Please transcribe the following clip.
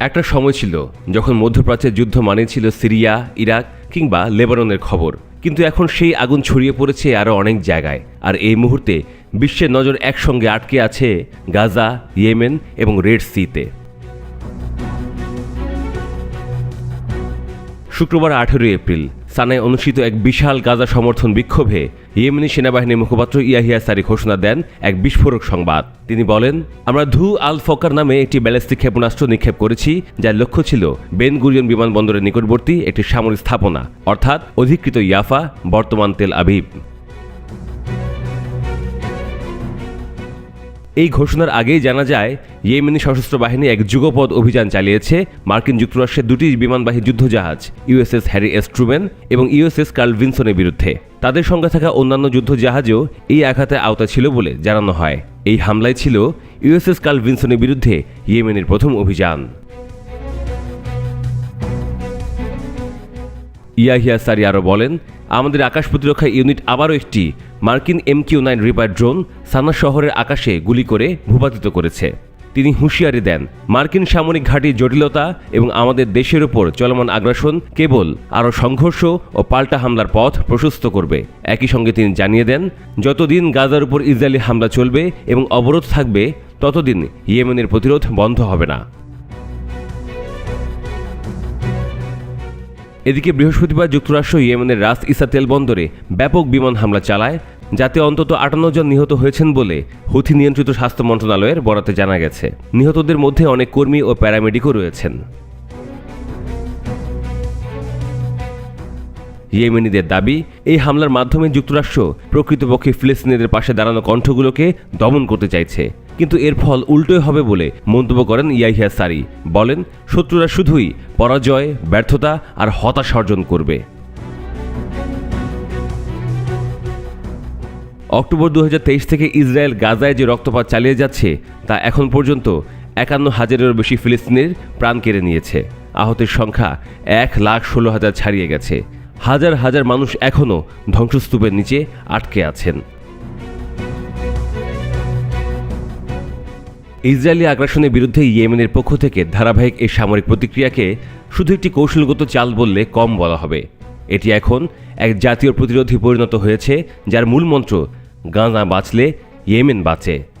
একটা সময় ছিল যখন মধ্যপ্রাচ্যের যুদ্ধ মানে ছিল সিরিয়া, ইরাক কিংবা লেবাননের খবর। কিন্তু এখন সেই আগুন ছড়িয়ে পড়েছে আরও অনেক জায়গায়। আর এই মুহূর্তে বিশ্বের নজর একসঙ্গে আটকে আছে গাজা, ইয়েমেন এবং রেড সিতে। শুক্রবার আঠেরোই এপ্রিল সানায় অনুষ্ঠিত এক বিশাল গাজা সমর্থন বিক্ষোভে ইয়েমেনি সেনাবাহিনীর মুখপাত্র ইয়াহিয়া সারি ঘোষণা দেন এক বিস্ফোরক সংবাদ। তিনি বলেন, আমরা ধু আল ফকার নামে একটি ব্যালিস্টিক ক্ষেপণাস্ত্র নিক্ষেপ করেছি, যার লক্ষ্য ছিল বেন গুরিয়ন বিমানবন্দরের নিকটবর্তী একটি সামরিক স্থাপনা, অর্থাৎ অধিকৃত ইয়াফা, বর্তমান তেল আবিব। এই ঘোষণার আগেই জানা যায়, ইয়েমেনি সশস্ত্র বাহিনী এক যুগপৎ অভিযান চালিয়েছে মার্কিন যুক্তরাষ্ট্রের দুটি বিমানবাহী যুদ্ধজাহাজ, ইউএসএস হ্যারি এস ট্রুম্যান এবং ইউএসএস কার্ল ভিনসনের বিরুদ্ধে। তাদের সঙ্গে থাকা অন্যান্য যুদ্ধজাহাজও এই আঘাতে আওতা ছিল বলে জানানো হয়। এই হামলায় ছিল ইউএসএস কার্ল ভিনসনের বিরুদ্ধে ইয়েমেনের প্রথম অভিযান। ইয়াহিয়া সারি আরও বলেন আমাদের আকাশ প্রতিরক্ষা ইউনিট আবারও একটি মার্কিন M Q nine reaper drone Sanaa শহরের আকাশে গুলি করে ভূপাতিত করেছে। তিনি হুঁশিয়ারি দেন, মার্কিন সামরিক ঘাঁটির জটিলতা এবং আমাদের দেশের উপর চলমান আগ্রাসন কেবল আরও সংঘর্ষ ও পাল্টা হামলার পথ প্রশস্ত করবে। একই সঙ্গে তিনি জানিয়ে দেন, যতদিন গাজার উপর ইসরায়েলি হামলা চলবে এবং অবরোধ থাকবে, ততদিন ইয়েমেনের প্রতিরোধ বন্ধ হবে না। এদিকে বৃহস্পতিবার যুক্তরাষ্ট্র ইয়েমেনের রাস ইসা তেল বন্দরে ব্যাপক বিমান হামলা চালায়, যাতে অন্তত আটান্ন জন নিহত হয়েছেন বলে হুথি নিয়ন্ত্রিত স্বাস্থ্য মন্ত্রণালয়ের বরাতে জানা গেছে। নিহতদের মধ্যে অনেক কর্মী ও প্যারামেডিকও রয়েছেন। ইয়েমেনিদের দাবি, এই হামলার মাধ্যমে যুক্তরাষ্ট্র প্রকৃতপক্ষে ফিলিস্তিনিদের পাশে দাঁড়ানো কণ্ঠগুলোকে দমন করতে চাইছে। কিন্তু এর ফল উল্টোই হবে বলে মন্তব্য করেন ইয়াহিয়া সারি। বলেন, শত্রুরা শুধুই পরাজয়, ব্যর্থতা আর হতাশা অর্জন করবে। অক্টোবর দু হাজার তেইশ থেকে ইসরায়েল গাজায় যে রক্তপাত চালিয়ে যাচ্ছে, তা এখন পর্যন্ত একান্ন হাজারেরও বেশি ফিলিস্তিনের প্রাণ কেড়ে নিয়েছে। আহতের সংখ্যা এক লাখ ষোলো হাজার ছাড়িয়ে গেছে। হাজার হাজার মানুষ এখনও ধ্বংসস্তূপের নিচে আটকে আছেন। ইসরায়েলি আগ্রাসনের বিরুদ্ধে ইয়েমেনের পক্ষ থেকে ধারাবাহিক এই সামরিক প্রতিক্রিয়াকে শুধু একটি কৌশলগত চাল বললে কম বলা হবে। এটি এখন এক জাতীয় প্রতিরোধী পরিণত হয়েছে, যার মূল মন্ত্র, গাঁজা বাঁচলে ইয়েমেন বাঁচে।